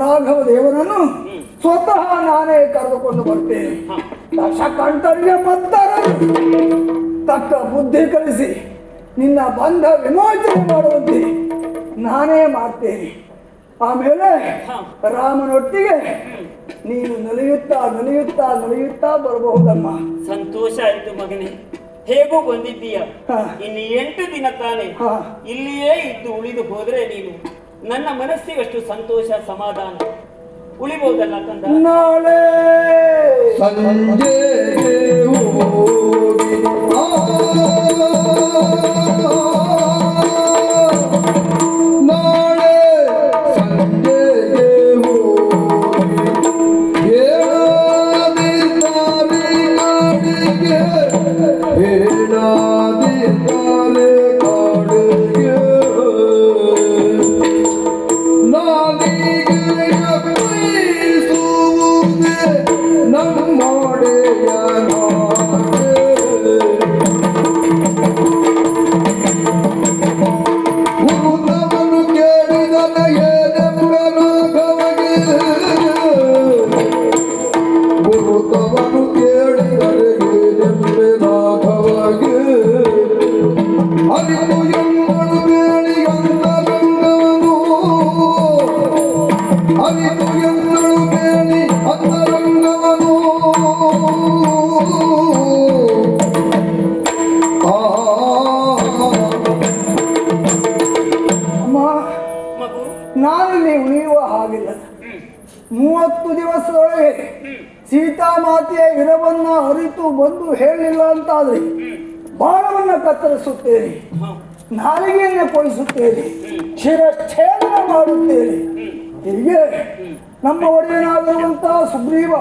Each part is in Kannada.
ರಾಘವ ದೇವನನ್ನು ಸ್ವತಃ ನಾನೇ ಕರೆದುಕೊಂಡು ಬರ್ತೇನೆ ದಶ ಕಂಠರಿಗೆ ಮತ್ತರ ತಕ್ಕ ಬುದ್ಧಿ ಕಲಿಸಿ ನಿನ್ನ ಬಂಧ ವಿಮೋಚನೆ ಮಾಡುವಂತೆ ನಾನೇ ಮಾಡ್ತೇನೆ. ಆಮೇಲೆ ರಾಮನೊಟ್ಟಿಗೆ ನೀನು ನಲಿಯುತ್ತಾ ನಲಿಯುತ್ತಾ ನಲಿಯುತ್ತಾ ಬರಬಹುದಮ್ಮ. ಸಂತೋಷ ಆಯ್ತು ಮಗನೇ. ಹೇಗೂ ಬಂದಿದ್ದೀಯ? ಹಾ. ಇನ್ನು ಎಂಟು ದಿನ ತಾನೆ. ಇಲ್ಲಿಯೇ ಇದ್ದು ಉಳಿದು ಹೋದ್ರೆ ನೀನು ನನ್ನ ಮನಸ್ಸಿಗಷ್ಟು ಸಂತೋಷ ಸಮಾಧಾನ. ಉಳಿಬಹುದಲ್ಲ ತಂದ ನಾಳೆ ಸಂಜೆ ಹೋಗಿ ಬಾಣವನ್ನ ನಾಲಿಗೆಯನ್ನು ಪೋಯಿಸುತ್ತೇನೆ ಕೊಯಿಸುತ್ತೇನೆ. ಶಿರಚ್ಛೇದನ ಮಾಡುತ್ತೇನೆ. ಹೀಗೆ ನಮ್ಮ ಒಡೆಯನಾಗಿರುವಂತಹ ಸುಗ್ರೀವ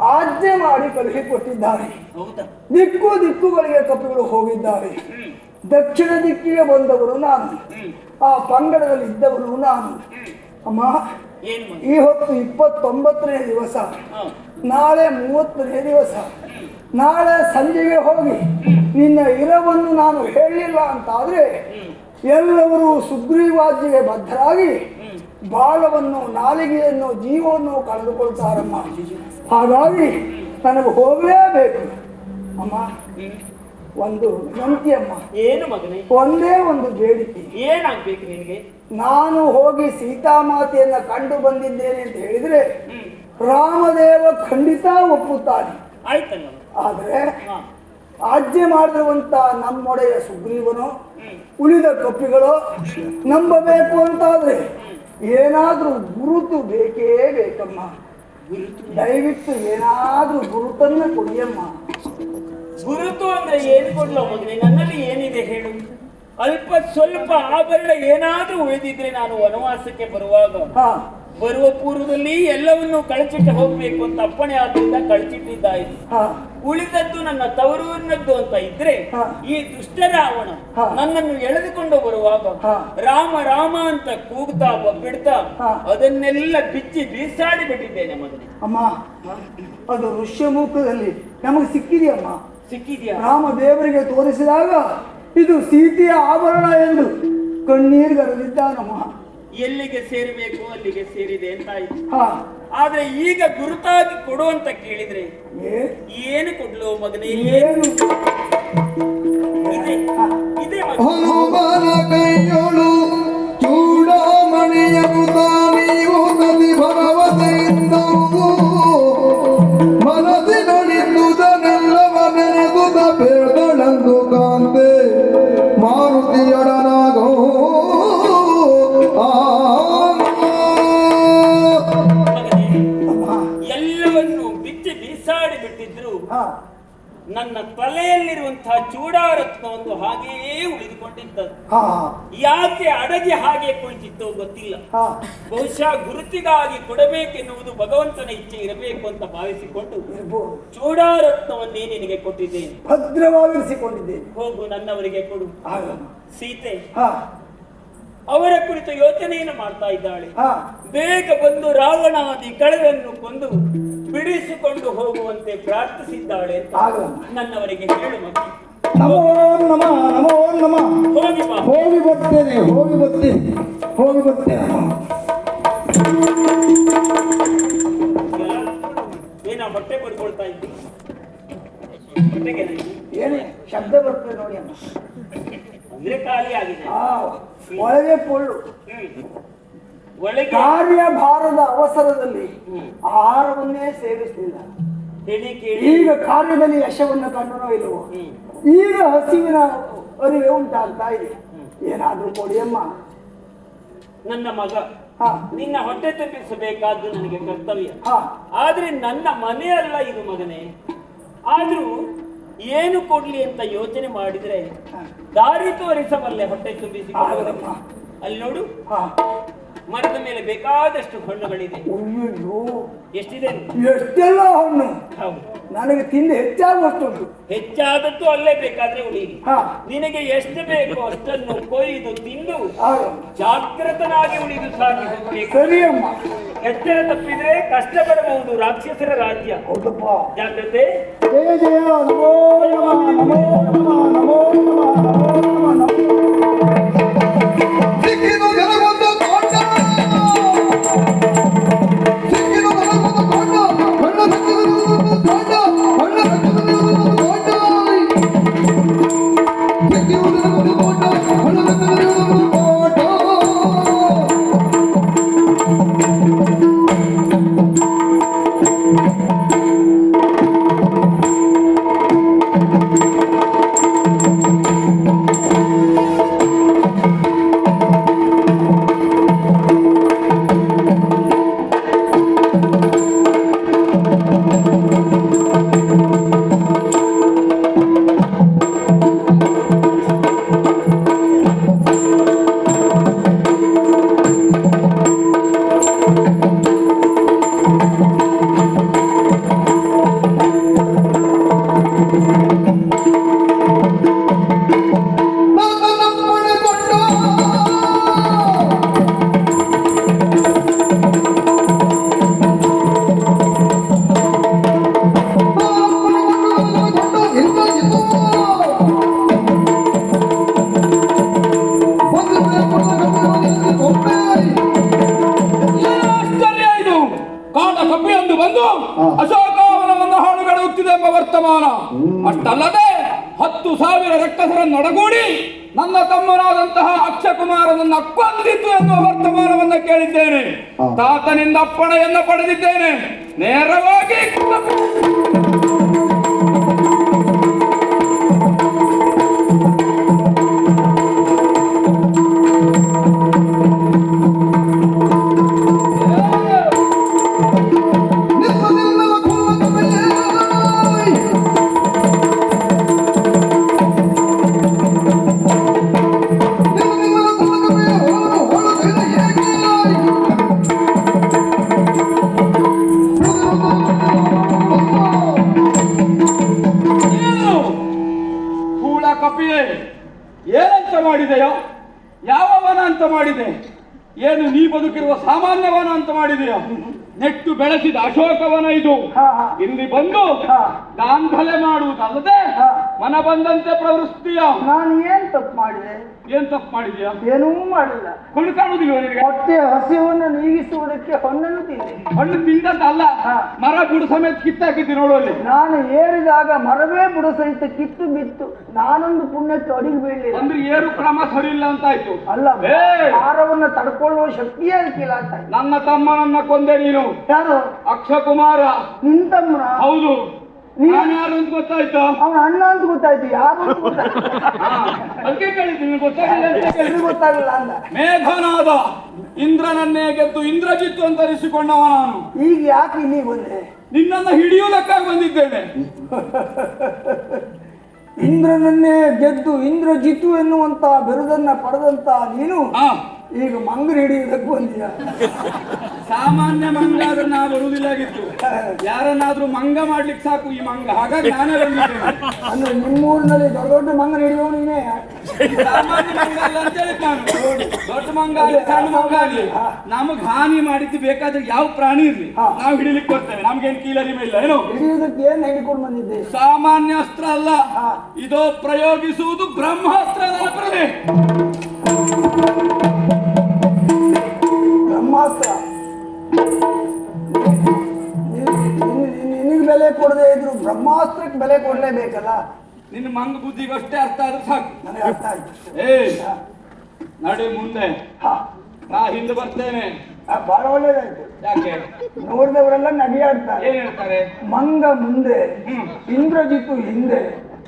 ಆಜ್ಞೆ ಮಾಡಿ ಕಳುಹಿಕೊಟ್ಟಿದ್ದಾರೆ. ಹೌದಾ? ದಿಕ್ಕು ದಿಕ್ಕುಗಳಿಗೆ ಕಪಿಗಳು ಹೋಗಿದ್ದಾರೆ. ದಕ್ಷಿಣ ದಿಕ್ಕಿಗೆ ಬಂದವರು ನಾನು. ಆ ಪಂಗಡದಲ್ಲಿ ಇದ್ದವರು ನಾನು. ಅಮ್ಮ ಈ ಹೊತ್ತು ಇಪ್ಪತ್ತೊಂಬತ್ತನೇ ದಿವಸ. ನಾಳೆ ಮೂವತ್ತನೇ ದಿವಸ. ನಾಳೆ ಸಂಜೆಗೆ ಹೋಗಿ ನಿನ್ನ ಇರವನ್ನು ನಾನು ಹೇಳಿಲ್ಲ ಅಂತಾದ್ರೆ ಹ್ಮ್ ಎಲ್ಲವರು ಸುಗ್ರೀವಾಜ್ಯೆಗೆ ಬದ್ಧರಾಗಿ ಬಾಲವನ್ನು ಬಾಳವನ್ನು ನಾಲಿಗೆಯನ್ನು ಜೀವವನ್ನು ಕಳೆದುಕೊಳ್ತಾರಮ್ಮ. ಹಾಗಾಗಿ ನನಗೆ ಹೋಗಲೇಬೇಕು ಅಮ್ಮ ಒಂದು ಅಮ್ಮ. ಏನು ಮಗನೇ? ಒಂದೇ ಒಂದು ಬೇಡಿಕೆ. ಏನಾಗ್ಬೇಕು ನಿನಗೆ? ನಾನು ಹೋಗಿ ಸೀತಾಮಾತೆಯನ್ನ ಕಂಡು ಬಂದಿದ್ದೇನೆ ಅಂತ ಹೇಳಿದ್ರೆ ರಾಮದೇವ ಖಂಡಿತ ಒಪ್ಪುತ್ತಾನೆ. ಆಯ್ತಲ್ಲ ಆದರೆ ಆಜ್ಞೆ ಮಾಡಿರುವಂತ ನಮ್ಮೊಡೆಯ ಸುಗ್ರೀವನು ಉಳಿದ ಕಪ್ಪಿಗಳು ನಂಬಬೇಕು ಅಂತಾದ್ರೆ ಏನಾದ್ರೂ ಗುರುತು ಬೇಕೇ ಬೇಕಮ್ಮ. ದಯವಿಟ್ಟು ಏನಾದ್ರೂ ಗುರುತನ್ನ ಕೊಡಿಯಮ್ಮ. ಗುರುತು ಅಂದ್ರೆ ಏನು ಕೊಡ್ಲ ಹೋದ್ರೆ ನನ್ನಲ್ಲಿ ಏನಿದೆ ಹೇಳು. ಅಲ್ಪ ಸ್ವಲ್ಪ ಆಭರಣ ಏನಾದ್ರೂ ಉಳಿದಿದ್ರೆ ನಾನು ವನವಾಸಕ್ಕೆ ಬರುವಾಗ ಹಾ. ಬರುವ ಪೂರ್ವದಲ್ಲಿ ಎಲ್ಲವನ್ನೂ ಕಳಚಿಟ್ಟು ಹೋಗ್ಬೇಕು ಅಂತ ಅಪ್ಪಣೆ ಆದ್ರಿಂದ ಕಳಚಿಟ್ಟಿದ್ದಾಯಿತು. ಹಾ. ಉಳಿದದ್ದು ನನ್ನ ತವರೂರಿನದ್ದು ಅಂತ ಇದ್ರೆ. ಈ ದುಷ್ಟ ರಾವಣ. ನನ್ನನ್ನು ಎಳೆದುಕೊಂಡು ಬರುವಾಗ. ರಾಮ ರಾಮ ಅಂತ ಕೂಗ್ತಾ ಬಿಡ್ತಾ. ಅದನ್ನೆಲ್ಲ ಬಿಚ್ಚಿ ಬೀಸಾಡಿ ಬಿಟ್ಟಿದ್ದೇನೆ ಮೊದಲೇ ಅಮ್ಮ ಅದು ಋಷ್ಯಮುಖದಲ್ಲಿ ನಮಗೆ ಸಿಕ್ಕಿದೆಯಮ್ಮ ಸಿಕ್ಕಿದೆಯಾ ರಾಮ ದೇವರಿಗೆ ತೋರಿಸಿದಾಗ ಇದು ಸೀತೆಯ ಆಭರಣ ಎಂದು ಕಣ್ಣೀರ್ಗರೆದಿದ್ದಾನಮ್ಮ ಎಲ್ಲಿಗೆ ಸೇರಬೇಕು ಅಲ್ಲಿಗೆ ಸೇರಿದೆ ಅಂತ ಆಯ್ತು ಹಾ ಆದ್ರೆ ಈಗ ಗುರುತಾಗಿ ಕೊಡು ಅಂತ ಕೇಳಿದ್ರೆ ಏನು? ಕೊಡ್ಲು ಮಗನೇ? ಏನು? ಇದೆ. ಇದೆ ನನ್ನ ತಲೆಯಲ್ಲಿರುವಂತಹ ಚೂಡಾರತ್ನವನ್ನು ಹಾಗೆಯೇ ಉಳಿದುಕೊಂಡಿದ್ದದ್ದು. ಯಾಕೆ ಅಡಗಿ ಹಾಗೆ ಕುಳಿತಿತ್ತೋ ಗೊತ್ತಿಲ್ಲ. ಬಹುಶಃ ಗುರುತಿಗಾಗಿ ಕೊಡಬೇಕೆನ್ನುವುದು ಭಗವಂತನ ಇಚ್ಛೆ ಇರಬೇಕು ಅಂತ ಭಾವಿಸಿಕೊಂಡು ಚೂಡಾರತ್ನವನ್ನೇ ನಿನಗೆ ಕೊಟ್ಟಿದ್ದೇನೆ. ಭದ್ರವಾಗಿರಿಸಿಕೊಂಡಿದ್ದೇನೆ. ಹೋಗು ನನ್ನವರಿಗೆ ಕೊಡು. ಸೀತೆ ಅವರ ಕುರಿತು ಯೋಚನೆಯನ್ನು ಮಾಡ್ತಾ ಇದ್ದಾಳೆ. ಬೇಗ ಬಂದು ರಾವಣಾದಿ ಕಳೆಯನ್ನು ಕೊಂದು ಬಿಡಿಸಿಕೊಂಡು ಹೋಗುವಂತೆ ಪ್ರಾರ್ಥಿಸಿದ್ದಾಳೆ ಅಂತ ನನ್ನವರಿಗೆ ಹೇಳು ಮಗ. ನಮೋ ನಮ ನಮೋ ನಮ. ಹೋಗಿ ಹೋಗಿ ಬರ್ತೇನೆ ಹೋಗಿ ಬರ್ತೇನೆ ಹೋಗಿ ಬರ್ತೇನೆ. ಏನ ಹೊಟ್ಟೆ ಪಡ್ಕೊಳ್ತಾ ಇದ್ದೀನಿ? ಏನೇ ಶಬ್ದ ಬರ್ತದೆ ನೋಡಿ ಅಮ್ಮ. ಅಂದ್ರೆ ಖಾಲಿ ಆಗಿದೆ. ಒಳಗೆ ಪೊಳ್ಳು. ಭಾರದ ಒಳಗೆ. ಕಾರ್ಯಭಾರದ ಅವಸರದಲ್ಲಿ. ಆಹಾರವನ್ನೇ ಸೇವಿಸಲಿಲ್ಲ ಈಗ ಕಾರ್ಯದಲ್ಲಿ ಯಶವನ್ನು ಕಂಡನೋ ಇಲ್ಲವೋ? ಈಗ ಹಸಿವಿನ ಅರಿವೆ ಉಂಟಾಗ್ತಾ ಇದೆ. ಏನಾದ್ರೂ ಕೊಡಿಯಮ್ಮ ನನ್ನ ಮಗ ಹಾ. ನಿನ್ನ ಹೊಟ್ಟೆ ತಪ್ಪಿಸಬೇಕಾದ್ದು ನನಗೆ ಕರ್ತವ್ಯ. ಹಾ. ಆದ್ರೆ ನನ್ನ ಮನೆಯಲ್ಲ ಇದು ಮಗನೇ. ಆದ್ರೂ ಏನು ಕೊಡ್ಲಿ ಅಂತ ಯೋಚನೆ ಮಾಡಿದ್ರೆ ದಾರಿ ತೋರಿಸಬಲ್ಲೆ ಹೊಟ್ಟೆ ತುಂಬಿಸಿ ಅಲ್ಲಿ ನೋಡು. ಮರದ ಮೇಲೆ ಬೇಕಾದಷ್ಟು ಹಣ್ಣುಗಳಿದೆ. ಎಷ್ಟಿದೆ? ಎಷ್ಟೆಲ್ಲ ಹಣ್ಣು? ಹೌದು. ನನಗೆ ತಿಂದು ಹೆಚ್ಚಾಗುವಷ್ಟುಂಟು. ಹೆಚ್ಚಾದದ್ದು ಅಲ್ಲೇ ಬೇಕಾದ್ರೆ ಉಳಿಯಿರಿ. ಹಾ. ನಿನಗೆ ಎಷ್ಟು ಬೇಕು ಅಷ್ಟನ್ನು ಕೊಯ್ದು ತಿಂದು ಜಾಗೃತನಾಗಿ ಉಳಿದು ಸಾಗಿ ಸರಿಯಮ್ಮ. ಎಚ್ಚರ ತಪ್ಪಿದ್ರೆ ಕಷ್ಟ ಬರಬಹುದು ರಾಕ್ಷಸರ ರಾಜ್ಯ. ಜಾಗ್ರತೆ. ಜಯ ಜಯ. ನಮೋ. ನಮೋ ನಮೋ. ನಮಃ ನಮೋ. que ಕಾಡ ಕಪಿಯೊಂದು ಬಂದು ಅಶೋಕವನವನ್ನು ಹಾಳುಗಡುತ್ತಿದೆ ಎಂಬ ವರ್ತಮಾನ. ಅಷ್ಟಲ್ಲದೆ ಹತ್ತು ಸಾವಿರ ರಕ್ತಸರನ್ನು ಒಡಗೂಡಿ ನನ್ನ ತಮ್ಮನಾದಂತಹ ಅಕ್ಷಕುಮಾರನನ್ನು ಕೊಂದಿತು ಎನ್ನುವ ವರ್ತಮಾನವನ್ನು ಕೇಳಿದ್ದೇನೆ. ತಾತನಿಂದ ಅಪ್ಪಣೆಯನ್ನು ಪಡೆದಿದ್ದೇನೆ. ನೇರವಾಗಿ ಬದುಕಿರುವ ಸಾಮಾನ್ಯವನ ಅಂತ ಮಾಡಿದೀಯ ನೆಟ್ಟು ಬೆಳೆಸಿದ ಅಶೋಕವನ ಇದು ಇಲ್ಲಿ ಬಂದು. ದಾಂಧಲೆ ಮಾಡುವುದಲ್ಲದೆ. ಮನ ಬಂದಂತೆ ಪ್ರವೃತ್ತಿಯ? ನಾನು ಏನ್ ತಪ್ಪು ಮಾಡಿದೆ? ಏನ್ ತಪ್ಪು ಮಾಡಿದ್ಯಾ? ಏನೂ ಮಾಡಿಲ್ಲ. ಕುಳಿತಾಡುದಿಲ್ಲ ನಿನಗೆ? ಹೊಟ್ಟೆ ಹಸಿವನ್ನು ನೀಗಿಸುವುದಕ್ಕೆ ಹೊನ್ನನ್ನು ತಿಂದೆ. ಹಣ್ಣು ತಿಂದದ್ದಲ್ಲ? ಅಲ್ಲ ಮರ ಬುಡ ಸಮೇತ ಕಿತ್ತಾಕಿದ್ದಿ ನೋಡುವಲ್ಲಿ ನಾನು ಏರಿದಾಗ ಮರವೇ ಬುಡ ಸಹಿತ ಕಿತ್ತು ಬಿತ್ತು. ನಾನೊಂದು ಪುಣ್ಯಕ್ಕೆ ಅಡಿಗೆ ಬೀಳಲಿಲ್ಲ. ಅಂದ್ರೆ ಏರು ಕ್ರಮ ಸರಿ ಇಲ್ಲ ಅಂತ ಆಯ್ತು ಅಲ್ಲ! ಭಾರವನ್ನು ತಡ್ಕೊಳ್ಳುವ ಶಕ್ತಿಯೇ ಅದಕ್ಕಿಲ್ಲ ಅಂತ. ನನ್ನ ತಮ್ಮನನ್ನ ಕೊಂದೆ ನೀನು. ಯಾರು? ಅಕ್ಷಕುಮಾರ. ನಿಂತಮ್ಮನ ಹೌದು. ನೀ- ನಾನು ಯಾರು ಅಂತ ಗೊತ್ತಾಯ್ತಾ? ಅವನ ಅಣ್ಣ ಅಂತ ಗೊತ್ತಾಯ್ತು ಯಾರು ಅಂತ ಅದಕ್ಕೆ ಕೇಳಿದ್ದೀನಿ ಗೊತ್ತಾಗಿಲ್ಲ ಅಂತ ಕೇಳಿದ್ದು. ಗೊತ್ತಾಗಲ್ಲ ಅಂದ. ಮೇಘನಾದ ಇಂದ್ರನನ್ನೇ ಗೆದ್ದು ಇಂದ್ರಜಿತ್ತು ಅಂತ ಅನಿಸಿಕೊಂಡವ ನಾನು. ಈಗ ಯಾಕೆ ಇಲ್ಲಿ ಬಂದೆ? ನಿನ್ನನ್ನ ಹಿಡಿಯುವುದಕ್ಕಾಗಿ ಬಂದಿದ್ದೇನೆ. ಇಂದ್ರನನ್ನೇ ಗೆದ್ದು ಇಂದ್ರಜಿತು ಎನ್ನುವಂತ ಬಿರುದನ್ನ ಪಡೆದಂತ ನೀನು ಹಾ. ಈಗ ಮಂಗನ ಹಿಡಿಯುವುದಕ್ಕೆ ಬಂದಿಯ? ಸಾಮಾನ್ಯ ಮಂಗ ಆದ್ರೆ ನಾ ಬರುವುದಿಲ್ಲಾಗಿತ್ತು. ಯಾರನ್ನಾದ್ರೂ ಮಂಗ ಮಾಡ್ಲಿಕ್ಕೆ ಸಾಕು ಈ ಮಂಗ. ಹಾಗಾಗಿ ನಾನೇ ಬಂದಿದ್ದೇನೆ. ಅಂದ್ರೆ ನಿಮ್ಮೂರಿನಲ್ಲಿ ದೊಡ್ಡ ದೊಡ್ಡ ಮಂಗ ಹಿಡಿಯುವ ನೀನೇ? ಸಾಮಾನ್ಯ ಮಂಗ ಅಲ್ಲ ಅಂತ ಹೇಳಿ ನಾನು. ದೊಡ್ಡ ಮಂಗ ಆಗಲಿ ಸಣ್ಣ ಮಂಗ ಆಗಲಿ ನಮಗ್ ಹಾನಿ ಮಾಡಿದ್ದು ಬೇಕಾದ್ರೆ ಯಾವ ಪ್ರಾಣಿ ಇರ್ಲಿ? ನಾವು ಹಿಡಿಲಿಕ್ಕೆ ಬರ್ತೇವೆ. ನಮ್ಗೇನ್ ಕೀಳರಿಮೆ ಇಲ್ಲ ಏನು? ಹಿಡಿಯುವುದಕ್ಕೆ ಏನ್ ಹಿಡ್ಕೊಂಡು ಬಂದಿದ್ದೆ? ಸಾಮಾನ್ಯ ಅಸ್ತ್ರ ಅಲ್ಲ. ಇದೋ ಪ್ರಯೋಗಿಸುವುದು ಬ್ರಹ್ಮಾಸ್ತ್ರ ನೆನಪಿರಲಿ ಬ್ರಹ್ಮಾಸ್ತ್ರ ನಿನಗೆ ಬೆಲೆ ಕೊಡದೆ ಇದ್ರು ಬ್ರಹ್ಮಾಸ್ತ್ರಕ್ಕೆ ಬೆಲೆ ಕೊಡಲೇಬೇಕಲ್ಲ? ನಿನ್ನ ಮಂಗ ಬುದ್ಧಿಗೆ ಅಷ್ಟೇ ಅರ್ಥ ಆದ್ರೆ ಸಾಕು. ನನಗೆ ಅರ್ಥ ಆಯ್ತು. ಏ ನಡಿ ಮುಂದೆ. ಹಾ. ನಾ ಹಿಂದೆ ಬರ್ತೇನೆ. ಬಹಳ ಒಳ್ಳೇದಾಯ್ತು. ಯಾಕೆ? ನೋಡಿದವರೆಲ್ಲ ನಗಿಯಾಡ್ತಾರೆ. ಏನ್ ಹೇಳ್ತಾರೆ? ಮಂಗ ಮುಂದೆ ಹ್ಮ್. ಇಂದ್ರಜಿತ್ತು ಹಿಂದೆ.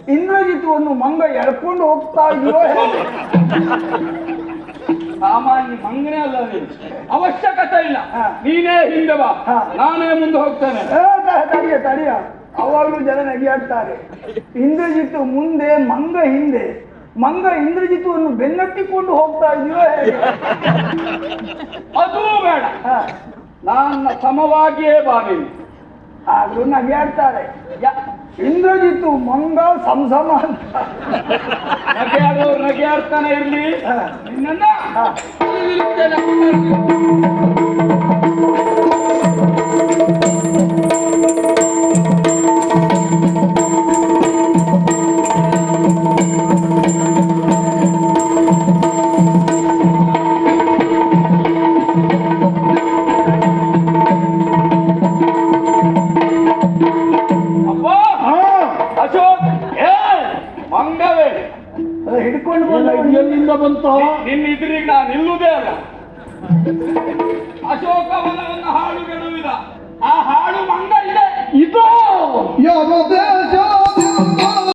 ಇಂದ್ರಜಿತ್ತುವನ್ನು ಮಂಗ ಎಳ್ಕೊಂಡು ಹೋಗ್ತಾ ಹೇಗೆ? ಸಾಮಾನ್ಯ ಮಂಗನೇ ಅಲ್ಲ ನೀನು ಅವಶ್ಯಕತೆ ಇಲ್ಲ. ನೀನೇ ಹಿಂದೆ ಬಾ. ನಾನೇ ಮುಂದೆ ಹೋಗ್ತೇನೆ. ತಡಿಯ ತಡಿಯ. ಅವಾಗಲೂ ಜನ ನಗಿಯಾಡ್ತಾರೆ. ಇಂದ್ರಜಿತ್ತು ಮುಂದೆ ಮಂಗ ಹಿಂದೆ. ಮಂಗ ಇಂದ್ರಜಿತ್ತುವನ್ನು ಬೆನ್ನಟ್ಟಿಕೊಂಡು ಹೋಗ್ತಾ ಇದೆಯೋ ಅದು ಬೇಡ. ನಾನು ನನ್ನ ಸಮವಾಗಿಯೇ ಬಾವಿ ಆದ್ರೂ ನಗಿಯಾಡ್ತಾರೆ. ಯ- ಇಂದ್ರಜಿತ್ತು ಮಂಗ ಸಂಸಮ ಅಂತ. ನಗೆ ನಗೆಯಾಡ್ತಾನೆ ಇರ್ಲಿ. ಹಾ.